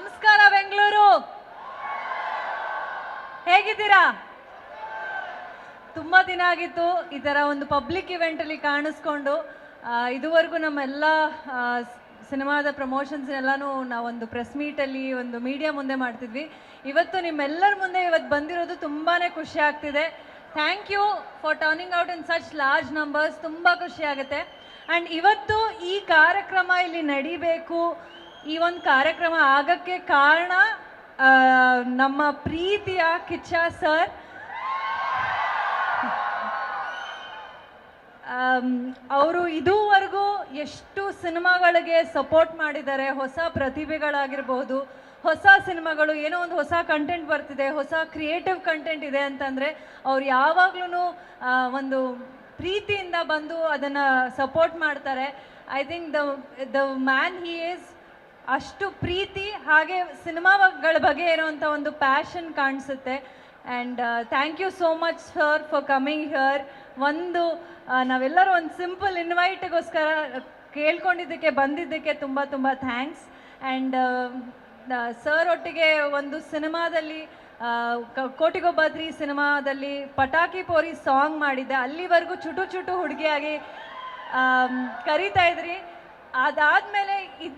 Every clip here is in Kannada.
ನಮಸ್ಕಾರ ಬೆಂಗಳೂರು. ಹೇಗಿದ್ದೀರಾ? ತುಂಬಾ ದಿನ ಆಗಿತ್ತು ಈ ತರ ಒಂದು ಪಬ್ಲಿಕ್ ಇವೆಂಟ್ ಅಲ್ಲಿ ಕಾಣಿಸ್ಕೊಂಡು. ಇದುವರೆಗೂ ನಮ್ಮೆಲ್ಲ ಸಿನಿಮಾದ ಪ್ರಮೋಷನ್ಸ್ ಎಲ್ಲಾನು ನಾವೊಂದು ಪ್ರೆಸ್ ಮೀಟ್ ಅಲ್ಲಿ ಒಂದು ಮೀಡಿಯಾ ಮುಂದೆ ಮಾಡ್ತಿದ್ವಿ. ಇವತ್ತು ನಿಮ್ಮೆಲ್ಲರ ಮುಂದೆ ಇವತ್ತು ಬಂದಿರೋದು ತುಂಬಾನೇ ಖುಷಿ ಆಗ್ತಿದೆ. Thank you for turning out in such large numbers ತುಂಬ ಖುಷಿ ಆಗುತ್ತೆ. ಆ್ಯಂಡ್ ಇವತ್ತು ಈ ಕಾರ್ಯಕ್ರಮ ಇಲ್ಲಿ ನಡಿಬೇಕು. ಈ ಒಂದು ಕಾರ್ಯಕ್ರಮ ಆಗಕ್ಕೆ ಕಾರಣ ನಮ್ಮ ಪ್ರೀತಿಯ ಕಿಚ್ಚ ಸರ್. ಅವರು ಇದುವರೆಗೂ ಎಷ್ಟು ಸಿನಿಮಾಗಳಿಗೆ ಸಪೋರ್ಟ್ ಮಾಡಿದ್ದಾರೆ, ಹೊಸ ಪ್ರತಿಭೆಗಳಾಗಿರ್ಬೋದು, ಹೊಸ ಸಿನಿಮಾಗಳು, ಏನೋ ಒಂದು ಹೊಸ ಕಂಟೆಂಟ್ ಬರ್ತಿದೆ, ಹೊಸ ಕ್ರಿಯೇಟಿವ್ ಕಂಟೆಂಟ್ ಇದೆ ಅಂತಂದರೆ, ಅವ್ರು ಯಾವಾಗ್ಲೂ ಒಂದು ಪ್ರೀತಿಯಿಂದ ಬಂದು ಅದನ್ನು ಸಪೋರ್ಟ್ ಮಾಡ್ತಾರೆ. I think the the man he is ಅಷ್ಟು ಪ್ರೀತಿ, ಹಾಗೆ ಸಿನಿಮಾಗಳ ಬಗ್ಗೆ ಇರುವಂಥ ಒಂದು ಪ್ಯಾಷನ್ ಕಾಣಿಸುತ್ತೆ. And thank you so much sir for coming here ಒಂದು ನಾವೆಲ್ಲರೂ ಒಂದು ಸಿಂಪಲ್ ಇನ್ವೈಟ್ಗೋಸ್ಕರ ಕೇಳ್ಕೊಂಡಿದ್ದಕ್ಕೆ, ಬಂದಿದ್ದಕ್ಕೆ ತುಂಬ ತುಂಬ ಥ್ಯಾಂಕ್ಸ್ ಆ್ಯಂಡ್ ಸರ್ ಒಟ್ಟಿಗೆ ಒಂದು ಸಿನಿಮಾದಲ್ಲಿ ಕೋಟಿಗೊಬ್ಬದ್ರಿ ಸಿನಿಮಾದಲ್ಲಿ ಪಟಾಕಿ ಪೋರಿ ಸಾಂಗ್ ಮಾಡಿದ್ದೆ. ಅಲ್ಲಿವರೆಗೂ ಚುಟು ಚುಟು ಹುಡುಗಿಯಾಗಿ ಕರೀತಾ ಇದ್ರಿ. ಅದಾದ್ಮೇಲೆ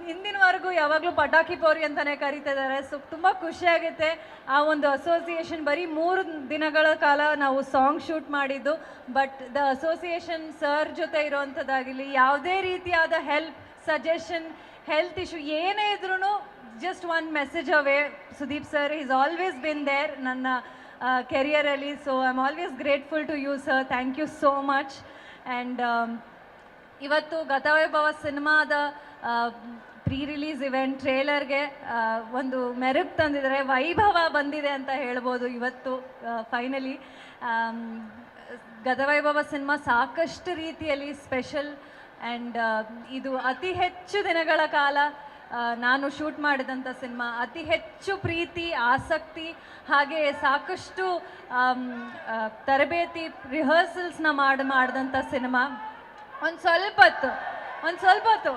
ಹಿಂದಿನವರೆಗೂ ಯಾವಾಗಲೂ ಪಟಾಕಿ ಪೋರಿ ಅಂತಾನೆ ಕರೀತಾ ಇದ್ದಾರೆ ಸೊ ತುಂಬ ಖುಷಿ ಆಗುತ್ತೆ. ಆ ಒಂದು ಅಸೋಸಿಯೇಷನ್ ಬರೀ ಮೂರು ದಿನಗಳ ಕಾಲ ನಾವು ಸಾಂಗ್ ಶೂಟ್ ಮಾಡಿದ್ದು. ಬಟ್ ದ ಅಸೋಸಿಯೇಷನ್ ಸರ್ ಜೊತೆ ಇರೋವಂಥದ್ದಾಗಿರಲಿ ಯಾವುದೇ ರೀತಿಯಾದ ಹೆಲ್ಪ್ ಸಜೆಷನ್ ಹೆಲ್ತ್ ಇಶ್ಯೂ ಏನೇ ಇದ್ರೂ just one message away Sudeep sir is always been there ನನ್ನ ಕೆರಿಯರಲ್ಲಿ so I am always grateful to you sir thank you so much and ಇವತ್ತು ಗತವೈಭವ ಸಿನಿಮಾದ ಪ್ರೀ ರಿಲೀಸ್ ಇವೆಂಟ್ ಟ್ರೇಲರ್ಗೆ ಒಂದು ಮೆರುಗು ತಂದಿದ್ದಾರೆ ವೈಭವ ಬಂದಿದೆ ಅಂತ ಹೇಳ್ಬೋದು ಇವತ್ತು ಫೈನಲಿ. ಗತವೈಭವ ಸಿನಿಮಾ ಸಾಕಷ್ಟು ರೀತಿಯಲ್ಲಿ ಸ್ಪೆಷಲ್ ಆ್ಯಂಡ್ ಇದು ಅತಿ ಹೆಚ್ಚು ದಿನಗಳ ಕಾಲ ನಾನು ಶೂಟ್ ಮಾಡಿದಂಥ ಸಿನಿಮಾ. ಅತಿ ಹೆಚ್ಚು ಪ್ರೀತಿ, ಆಸಕ್ತಿ, ಹಾಗೆ ಸಾಕಷ್ಟು ತರಬೇತಿ ರಿಹರ್ಸಲ್ಸ್ನ ಮಾಡಿ, ಮಾಡಿದಂಥ ಸಿನಿಮಾ. ಒಂದು ಸ್ವಲ್ಪ ಹೊತ್ತು ಒಂದು ಸ್ವಲ್ಪ ಹೊತ್ತು.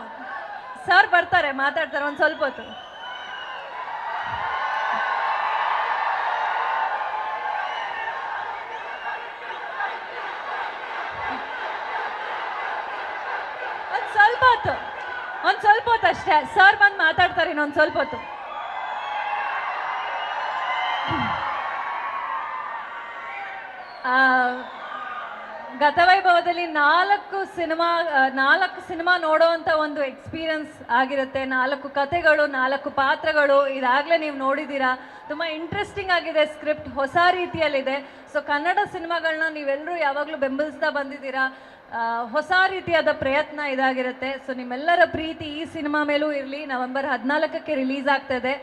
ಸರ್ ಬರ್ತಾರೆ ಮಾತಾಡ್ತಾರೆ ಒಂದು ಸ್ವಲ್ಪ ಹೊತ್ತು. ಒಂದು ಸ್ವಲ್ಪ ಹೊತ್ತು ಒಂದು ಸ್ವಲ್ಪ ಹೊತ್ತು ಅಷ್ಟೇ. ಸರ್ ಬಂದು ಮಾತಾಡ್ತಾರೆ ಇನ್ನೊಂದು ಸ್ವಲ್ಪ ಹೊತ್ತು. ಆ, ಗತವೈಭವದಲ್ಲಿ ನಾಲ್ಕು ಸಿನಿಮಾ ನಾಲ್ಕು ಸಿನಿಮಾ ನೋಡೋವಂಥ ಒಂದು ಎಕ್ಸ್ಪೀರಿಯನ್ಸ್ ಆಗಿರುತ್ತೆ. ನಾಲ್ಕು ಕಥೆಗಳು, ನಾಲ್ಕು ಪಾತ್ರಗಳು ಇದಾಗಲೇ ನೀವು ನೋಡಿದ್ದೀರಾ. ತುಂಬ ಇಂಟ್ರೆಸ್ಟಿಂಗ್ ಆಗಿದೆ ಸ್ಕ್ರಿಪ್ಟ್, ಹೊಸ ರೀತಿಯಲ್ಲಿದೆ. ಸೊ ಕನ್ನಡ ಸಿನಿಮಾಗಳನ್ನ ನೀವೆಲ್ಲರೂ ಯಾವಾಗಲೂ ಬೆಂಬಲಿಸ್ತಾ ಬಂದಿದ್ದೀರಾ. ಹೊಸ ರೀತಿಯಾದ ಪ್ರಯತ್ನ ಇದಾಗಿರುತ್ತೆ. ಸೊ ನಿಮ್ಮೆಲ್ಲರ ಪ್ರೀತಿ ಈ ಸಿನಿಮಾ ಮೇಲೂ ಇರಲಿ. ನವೆಂಬರ್ ಹದಿನಾಲ್ಕಕ್ಕೆ ರಿಲೀಸ್ ಆಗ್ತಾ ಇದೆ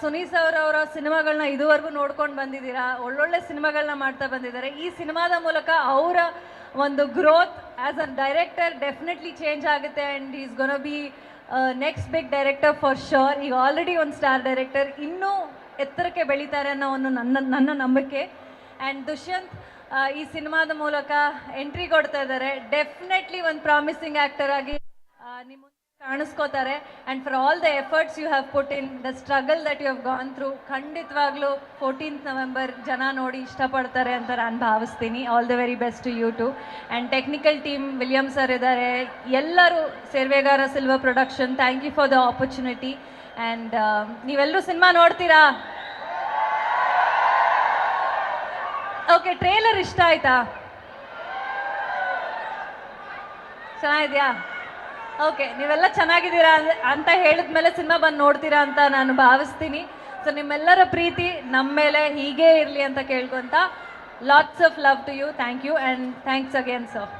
ಸುನಿ ಸುನೀಸ್ ಅವರ ಸಿನಿಮಾಗಳನ್ನ ಇದುವರೆಗೂ ನೋಡ್ಕೊಂಡು ಬಂದಿದ್ದೀರಾ? ಒಳ್ಳೊಳ್ಳೆ ಸಿನಿಮಾಗಳನ್ನ ಮಾಡ್ತಾ ಬಂದಿದ್ದಾರೆ. ಈ ಸಿನಿಮಾದ ಮೂಲಕ ಅವರ ಒಂದು growth as a director definitely change ಆಗುತ್ತೆ. And is gonna be next big director for sure ಈಗ ಆಲ್ರೆಡಿ ಒಂದು ಸ್ಟಾರ್ ಡೈರೆಕ್ಟರ್ ಇನ್ನೂ ಎತ್ತರಕ್ಕೆ ಬೆಳೀತಾರೆ ಅನ್ನೋ ಒಂದು ನನ್ನ ನನ್ನ ನಂಬಿಕೆ. ಆ್ಯಂಡ್ ದುಷ್ಯಂತ್ ಈ ಸಿನಿಮಾದ ಮೂಲಕ ಎಂಟ್ರಿ ಕೊಡ್ತಾ ಇದ್ದಾರೆ. ಡೆಫಿನೆಟ್ಲಿ ಒಂದು ಪ್ರಾಮಿಸಿಂಗ್ ಆಕ್ಟರ್ ಆಗಿ ನಿಮ್ಮ ಕಾಣಿಸ್ಕೋತಾರೆ. And for all the efforts you have put in the struggle that you have gone through ಖಂಡಿತವಾಗ್ಲೂ ಫೋರ್ಟೀನ್ತ್ ನವೆಂಬರ್ ಜನ ನೋಡಿ ಇಷ್ಟಪಡ್ತಾರೆ ಅಂತ ನಾನು ಭಾವಿಸ್ತೀನಿ. All the very best you too and technical team William sir ಇದ್ದಾರೆ. ಎಲ್ಲರೂ ಸೇರ್ವೆಗಾರ silver production thank you for the opportunity and ನೀವೆಲ್ಲರೂ ಸಿನಿಮಾ ನೋಡ್ತೀರಾ? ಓಕೆ ಟ್ರೇಲರ್ ಇಷ್ಟ ಆಯ್ತಾ? ಚೆನ್ನಾಗಿದ್ಯಾ? ಓಕೆ ನೀವೆಲ್ಲ ಚೆನ್ನಾಗಿದ್ದೀರಾ ಅಂತ ಹೇಳಿದ್ಮೇಲೆ ಸಿನಿಮಾ ಬಂದು ನೋಡ್ತೀರಾ ಅಂತ ನಾನು ಭಾವಿಸ್ತೀನಿ. ಸೊ ನಿಮ್ಮೆಲ್ಲರ ಪ್ರೀತಿ ನಮ್ಮ ಮೇಲೆ ಹೀಗೇ ಇರಲಿ ಅಂತ ಕೇಳ್ಕೊಂತ lots of love to you thank you and thanks again sir